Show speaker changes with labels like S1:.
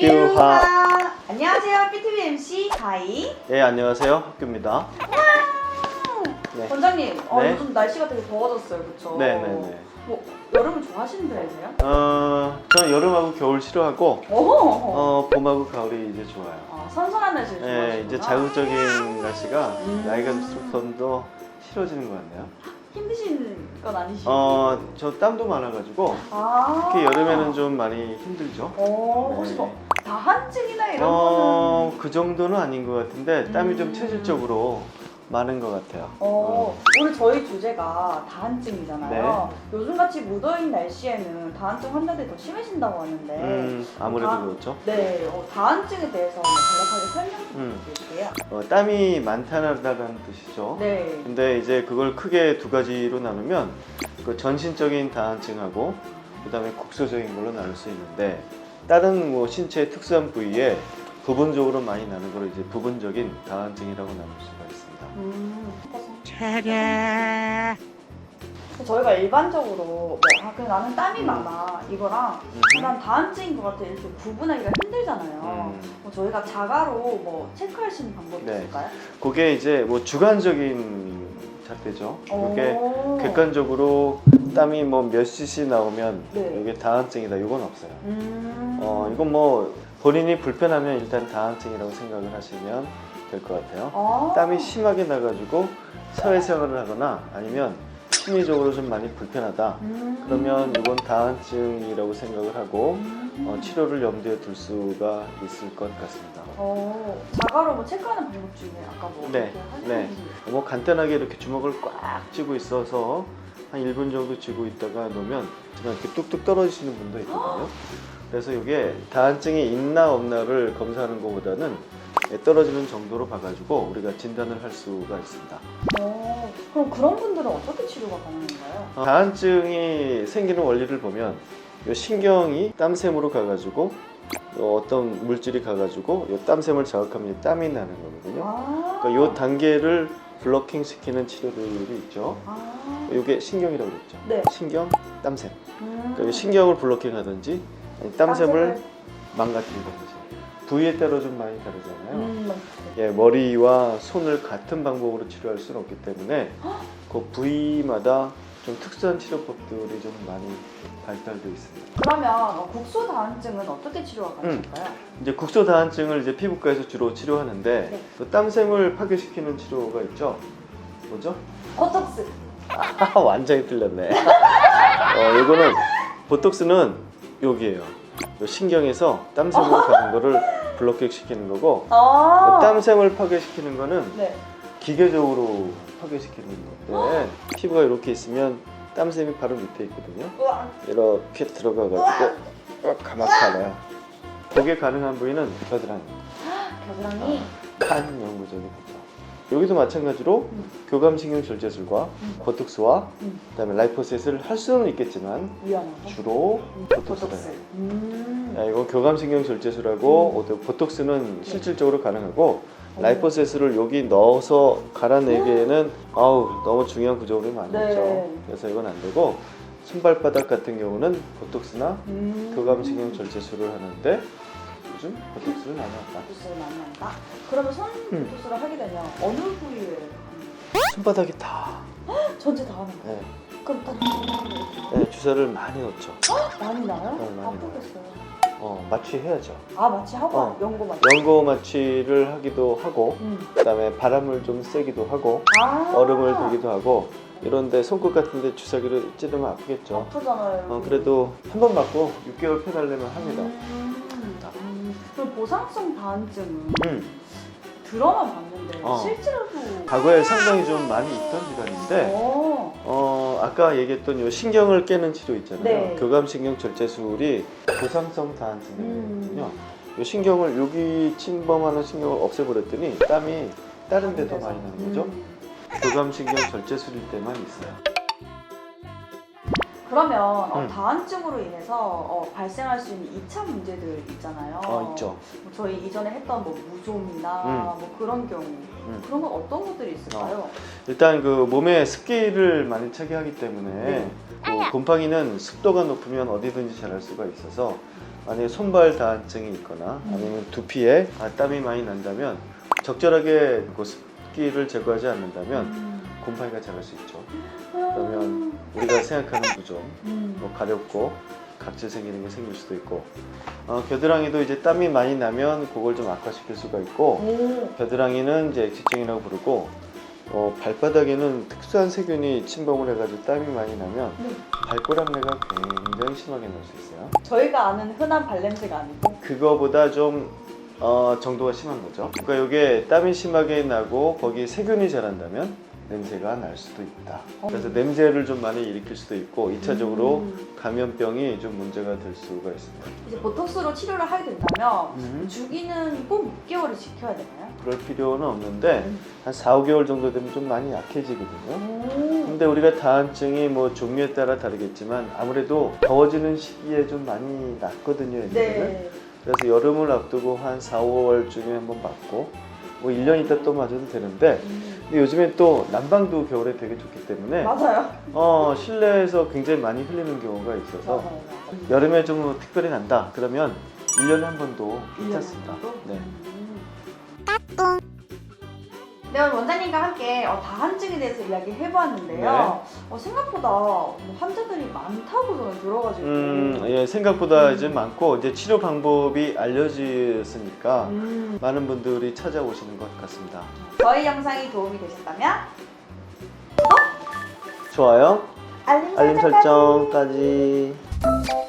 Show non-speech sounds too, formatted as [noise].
S1: 삐루하.
S2: 안녕하세요. BTV MC 가희.
S1: 예 안녕하세요 학교입니다. 네.
S2: 원장님, 어,
S1: 네.
S2: 요즘 날씨가 되게 더워졌어요, 그렇죠?
S1: 네 네 네.
S2: 뭐 여름을 좋아하시는 편이세요?
S1: 어 저는 여름하고 겨울 싫어하고
S2: 오.
S1: 어 봄하고 가을이 이제 좋아요.
S2: 어, 선선한 날씨를
S1: 예
S2: 좋아하시구나.
S1: 이제 자극적인 날씨가
S2: 음.
S1: 나이가 들수록 좀더 싫어지는 것 같네요.
S2: 힘드신 건 아니시죠?
S1: 어 저 땀도 많아가지고
S2: 아.
S1: 특히 여름에는 좀 많이 힘들죠.
S2: 어, 혹시
S1: 네.
S2: 뭐 다한증이나 이런 거는
S1: 어 그 정도는 아닌 것 같은데 땀이 좀
S2: 음.
S1: 체질적으로 많은 것 같아요.
S2: 어, 오늘 저희 주제가 다한증이잖아요.
S1: 네.
S2: 요즘같이 무더운 날씨에는 다한증 환자들이 더 심해진다고 하는데
S1: 음 아무래도
S2: 다-
S1: 그렇죠.
S2: 네, 어, 다한증에 대해서 간략하게 설명 좀
S1: 음.
S2: 부탁드릴게요.
S1: 어, 땀이 많다는 뜻이죠.
S2: 네.
S1: 근데 이제 그걸 크게 두 가지로 나누면 그 전신적인 다한증하고 그다음에 국소적인 걸로 나눌 수 있는데 다른 뭐 신체의 특수한 부위에 부분적으로 많이 나는 걸 이제 부분적인 다한증이라고 나눌 수
S2: 음, 저희가 일반적으로 뭐, 아, 그냥 나는 땀이
S1: 음.
S2: 많아 이거랑
S1: 음.
S2: 난 다한증인 것 같아 이렇게 구분하기가 힘들잖아요.
S1: 음.
S2: 뭐 저희가 자가로 뭐 체크할 수 있는 방법이
S1: 네.
S2: 있을까요?
S1: 그게 이제 뭐 주관적인 잣대죠. 이게
S2: 오.
S1: 객관적으로 땀이 뭐 몇 cc 나오면
S2: 네.
S1: 이게 다한증이다. 이건 없어요.
S2: 음.
S1: 어 이건 뭐 본인이 불편하면 일단 다한증이라고 생각을 하시면 될 것 같아요.
S2: 아.
S1: 땀이 심하게 나가지고 사회생활을 하거나 아니면 심리적으로 좀 많이 불편하다.
S2: 음.
S1: 그러면 이건 다한증이라고 생각을 하고
S2: 음.
S1: 어, 치료를 염두에 둘 수가 있을 것 같습니다.
S2: 어, 자가로 뭐 체크하는 방법 중에 아까 뭐
S1: 네, 네. 뭐 간단하게 이렇게 주먹을 꽉 쥐고 있어서 한 1분 정도 쥐고 있다가 놓으면 이렇게 뚝뚝 떨어지시는 분도 있거든요. [gasps] 그래서 이게 다한증이 있나 없나를 검사하는 것보다는 떨어지는 정도로 봐가지고 우리가 진단을 할 수가 있습니다.
S2: 어, 그럼 그런 분들은 어떻게 치료가 가능한가요?
S1: 어, 다한증이 생기는 원리를 보면 이 신경이 땀샘으로 가가지고 요 어떤 물질이 가가지고 이 땀샘을 자극하면 이 땀이 나는 거거든요.
S2: 아.
S1: 그러니까 이 단계를 블러킹 시키는 치료들이 있죠.
S2: 아.
S1: 이게 신경이라고 그랬죠.
S2: 네.
S1: 신경, 땀샘.
S2: 음.
S1: 그러니까 이 신경을 블러킹하든지 아니, 땀샘을 망가뜨리든지 부위에 따라 좀 많이 다르잖아요.
S2: 음,
S1: 예, 머리와 손을 같은 방법으로 치료할 수는 없기 때문에 그 부위마다 좀 특수한 치료법들이 좀 많이 발달되어 있습니다.
S2: 그러면 어, 국소 다한증은 어떻게 치료가 가능할까요?
S1: 이제 국소 다한증을 이제 피부과에서 주로 치료하는데
S2: 네.
S1: 그 땀샘을 파괴시키는 치료가 있죠. 뭐죠?
S2: 코톡스.
S1: 아, [laughs] 완전히 틀렸네. [laughs] 어, 이거는 보톡스는 여기에요. 요 신경에서 땀샘으로 가는 거를 블록킹 시키는 거고
S2: 아.
S1: 땀샘을 파괴시키는 거는
S2: 네.
S1: 기계적으로 파괴시키는 건데 피부가 이렇게 있으면 땀샘이 바로 밑에 있거든요.
S2: 우와.
S1: 이렇게 들어가가지고 어, 가막하나요. 그게 가능한 부위는 겨드랑이,
S2: 겨드랑이.
S1: 한 연구적인 거죠. 여기도 마찬가지로
S2: 음.
S1: 교감신경 절제술과
S2: 음.
S1: 보톡스와
S2: 음.
S1: 그다음에 라이포셋을 할 수는 있겠지만
S2: 위험하고.
S1: 주로
S2: 음,
S1: 보톡스를
S2: 보톡스.
S1: 해요.
S2: 음.
S1: 야, 이거 교감신경 절제술하고
S2: 음.
S1: 어, 보톡스는 실질적으로 가능하고
S2: 어.
S1: 라이포셋을 여기 넣어서 갈아내기에는 아우 너무 중요한 구조물이 많이
S2: 네.
S1: 그래서 이건 안 되고 손발바닥 같은 경우는 보톡스나
S2: 음.
S1: 교감신경 절제술을 하는데 요즘 보톡스를 많이 한다.
S2: 보톡스를 많이 한다. 그러면 손
S1: 음.
S2: 보톡스를 하게 되면 어느 부위에
S1: 손바닥이 다?
S2: 전체 다 하는 거예요?
S1: 네,
S2: 그럼 딱
S1: 네, 주사를 많이 넣죠.
S2: 많이 나요?
S1: 네, 많이
S2: 아프겠어요.
S1: 어, 마취해야죠.
S2: 아 마취 하고
S1: 어.
S2: 연고 마취.
S1: 연고 마취를 하기도 하고
S2: 음.
S1: 그다음에 바람을 좀 쐬기도 하고
S2: 아.
S1: 얼음을 두기도 하고 이런데 손끝 같은데 주사기를 찌르면 아프겠죠.
S2: 아프잖아요.
S1: 어, 그래도 한 번 맞고 6개월 편하려면 합니다.
S2: 음. 음. 그럼 보상성 다한증은
S1: 음.
S2: 드라마 봤는데
S1: 어.
S2: 실제로도
S1: 과거에 상당히 좀 많이 있던 질환인데
S2: 어.
S1: 어, 아까 얘기했던 요 신경을 깨는 치료 있잖아요.
S2: 네.
S1: 교감신경 절제술이 보상성 다한증이거든요.
S2: 음.
S1: 요 신경을 여기 침범하는 신경을 없애버렸더니 땀이 다른 데 더 많이 나는 거죠.
S2: 음.
S1: 교감신경 절제술일 때만 있어요.
S2: 그러면 어,
S1: 음.
S2: 다한증으로 인해서 어, 발생할 수 있는 2차 문제들 있잖아요.
S1: 어, 있죠.
S2: 뭐 저희 이전에 했던 뭐 무좀이나
S1: 음.
S2: 뭐 그런 경우 그런 건 어떤 것들이 있을까요?
S1: 일단 그 몸에 습기를 많이 차게 하기 때문에
S2: 네.
S1: 그 곰팡이는 습도가 높으면 어디든지 자랄 수가 있어서 만약에 손발 다한증이 있거나 아니면 두피에 아, 땀이 많이 난다면 적절하게 그 습기를 제거하지 않는다면
S2: 음.
S1: 곰팡이가 자랄 수 있죠. 그러면 우리가 생각하는 부종,
S2: 음.
S1: 뭐 가렵고 각질 생기는 게 생길 수도 있고 어, 겨드랑이도 이제 땀이 많이 나면 그걸 좀 악화시킬 수가 있고
S2: 오.
S1: 겨드랑이는 이제 액취증이라고 부르고 어, 발바닥에는 특수한 세균이 침범을 해가지고 땀이 많이 나면
S2: 네.
S1: 발꼬락내가 굉장히 심하게 날 수 있어요.
S2: 저희가 아는 흔한 발냄새가 아니고
S1: 그거보다 좀 어, 정도가 심한 거죠. 그러니까 이게 땀이 심하게 나고 거기에 세균이 자란다면 냄새가 날 수도 있다. 그래서
S2: 어.
S1: 냄새를 좀 많이 일으킬 수도 있고 2차적으로
S2: 음.
S1: 감염병이 좀 문제가 될 수가 있습니다.
S2: 이제 보톡스로 치료를 하게 된다면
S1: 음.
S2: 주기는 꼭 6개월을 지켜야 되나요?
S1: 그럴 필요는 없는데 한 4, 5개월 정도 되면 좀 많이 약해지거든요.
S2: 오.
S1: 근데 우리가 다한증이 뭐 종류에 따라 다르겠지만 아무래도 더워지는 시기에 좀 많이 낫거든요. 옛날에는.
S2: 네.
S1: 그래서 여름을 앞두고 한 4, 5월쯤에 한번 맞고 뭐 1년 있다 또 맞아도 되는데
S2: 음.
S1: 근데 요즘엔 또 난방도 겨울에 되게 좋기 때문에
S2: 맞아요.
S1: 어, 실내에서 굉장히 많이 흘리는 경우가 있어서
S2: 맞아요.
S1: 여름에 좀 특별히 난다 그러면 1년에 한 번도 괜찮습니다. 네.
S2: 음. 네, 오늘 원장님과 함께 어, 다한증에 대해서 이야기 해보았는데요.
S1: 네.
S2: 어, 생각보다 뭐 환자들이 많다고 저는 들어가지고.
S1: 음, 예, 생각보다
S2: 음.
S1: 이제 많고 이제 치료 방법이 알려졌으니까
S2: 음.
S1: 많은 분들이 찾아오시는 것 같습니다.
S2: 저희 영상이 도움이 되셨다면
S1: 좋아요,
S2: 알림
S1: 알림
S2: 설정까지.
S1: 설정까지.